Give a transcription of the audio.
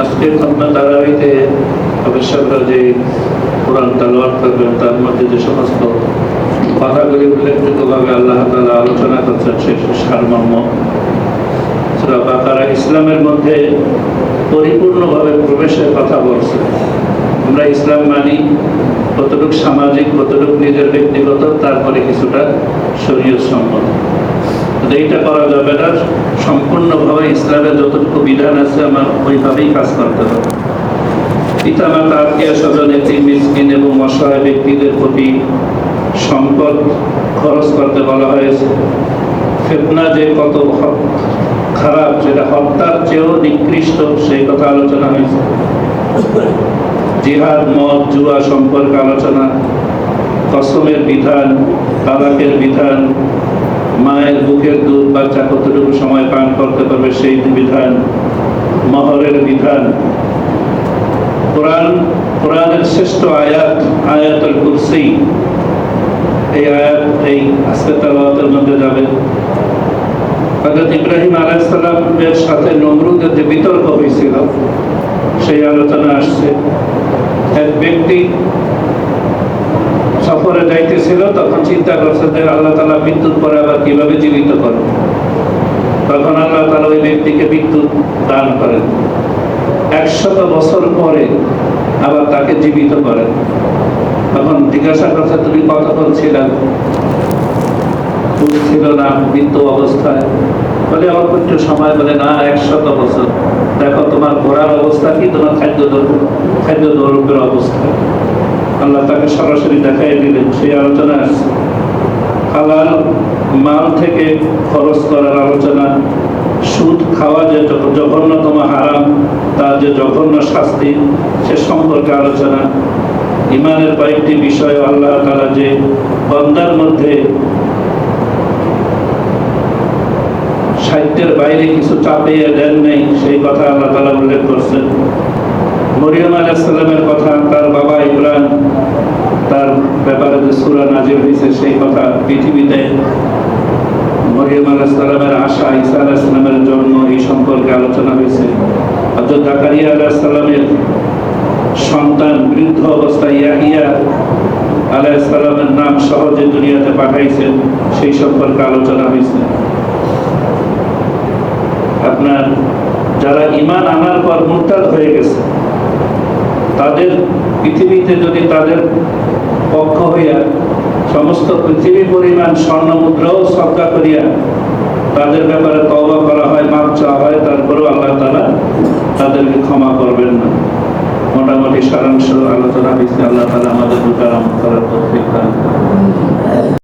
আজকে খতমা তারাবিতে অবশ্যকরা যে কোরআন তালাওয়াত করবেন, তার মধ্যে যে সমস্ত কথাগুলি উল্লেখযোগ্যভাবে আল্লাহ তালা আলোচনা করছেন, সেই সারমর্ম সূরা বাকারা ইসলামের মধ্যে পরিপূর্ণভাবে প্রবেশের কথা বলছে। আমরা ইসলাম মানি, কতটুক সামাজিক, কতটুকু নিজের ব্যক্তিগত, তারপরে কিছুটা শরীয় সম্মত এইটা করা যাবে না। সম্পূর্ণভাবে ইসলামের যতটুকু বিধান আছে, আমার ওইভাবেই কাজ করতে হবে। পিতামাতা আত্মীয় স্বজন মিসকিন এবং অসহায় ব্যক্তিদের প্রতি সম্পদ খরচ করতে বলা হয়েছে। ফেতনা যে কত খারাপ, সেটা হত্যার চেয়েও নিকৃষ্ট, সেই কথা আলোচনা হয়েছে। জিহাদ, মদ, জুয়া সম্পর্কে আলোচনা, কসমের বিধান, তালাকের বিধান মায়ের বুকের দুধ বাচ্চা কতটুকু সময় পান করতে পারবে সেই বিধান, মহরের বিধান। কোরআন, কোরআনের শ্রেষ্ঠ আয়াত, আয়াতুল কুরসি। এই আয়াত এই আজকে তালাওয়াতের মধ্যে যাবে। হযরত ইব্রাহিম আলাইহিস সাথে নমরুদের যে বিতর্ক হয়েছিল, সেই আলোচনা আসছে। এক ব্যক্তি সফরে যাইতেছিল, তখন চিন্তা করছে যে আল্লাহ তালা বিদ্যুৎ পরে আবার কীভাবে জীবিত করে তখন আল্লাহ তালা ওই ব্যক্তিকে বিদ্যুৎ দান করেন। একশত বছর পরে আবার তাকে জীবিত করেন। তখন জিজ্ঞাসা করছে, তুমি কতক্ষণ ছিলেন ছিল না মৃত্যু অবস্থায়। বলে অল্প একটু সময় বলে, না, একশত বছর। দেখো, তোমার ঘোরার অবস্থা কি? তোমার খাদ্য খাদ্য দ্রব্যের অবস্থা। আল্লাহ তাকে সরাসরি দেখাই দিলেন। সেই আলোচনা হালাল মাল থেকে খরচ করার আলোচনা, সুদ খাওয়া যে জঘন্যতম হারাম, তার যে জঘন্য শাস্তি, সে সম্পর্কে আলোচনা। ইমানের কয়েকটি বিষয় আল্লাহ তারা যে বন্দার মধ্যে সাহিত্যের বাইরে কিছু চাপিয়ে দেন নেই, সেই কথা আল্লাহ তালা উল্লেখ করছেন। মরিয়ম আলাইসাল্লামের কথা, তার বাবা ইমরান, তার ব্যাপারে যে সুরা নাজির হয়েছে, সেই কথা পৃথিবীতে মরিয়ম আলাইসাল্লামের আশা, ঈসা আলাইসাল্লামের জন্ম এই সম্পর্কে আলোচনা হয়েছে। হজরত জাকারিয়া আলাইসাল্লামের সন্তান বৃদ্ধ অবস্থায় ইয়াহিয়া আলাইসাল্লামের নাম সহজে দুনিয়াতে পাঠাইছেন, সেই সম্পর্কে আলোচনা হয়েছে। আপনার যারা ইমান আনার পর মুরতাদ হয়ে গেছে তাদের পৃথিবীতে যদি তাদের পক্ষ হইয়া সমস্ত পৃথিবী পরিমাণ স্বর্ণ মুদ্রাও সবকা করিয়া তাদের ব্যাপারে তওবা করা হয়, মাপ চাওয়া হয়, তারপরেও আল্লাহ তারা তাদেরকে ক্ষমা করবেন না। মোটামুটি সারাংশ আলোচনা হয়েছে আল্লাহ তালা আমাদের দুটার করার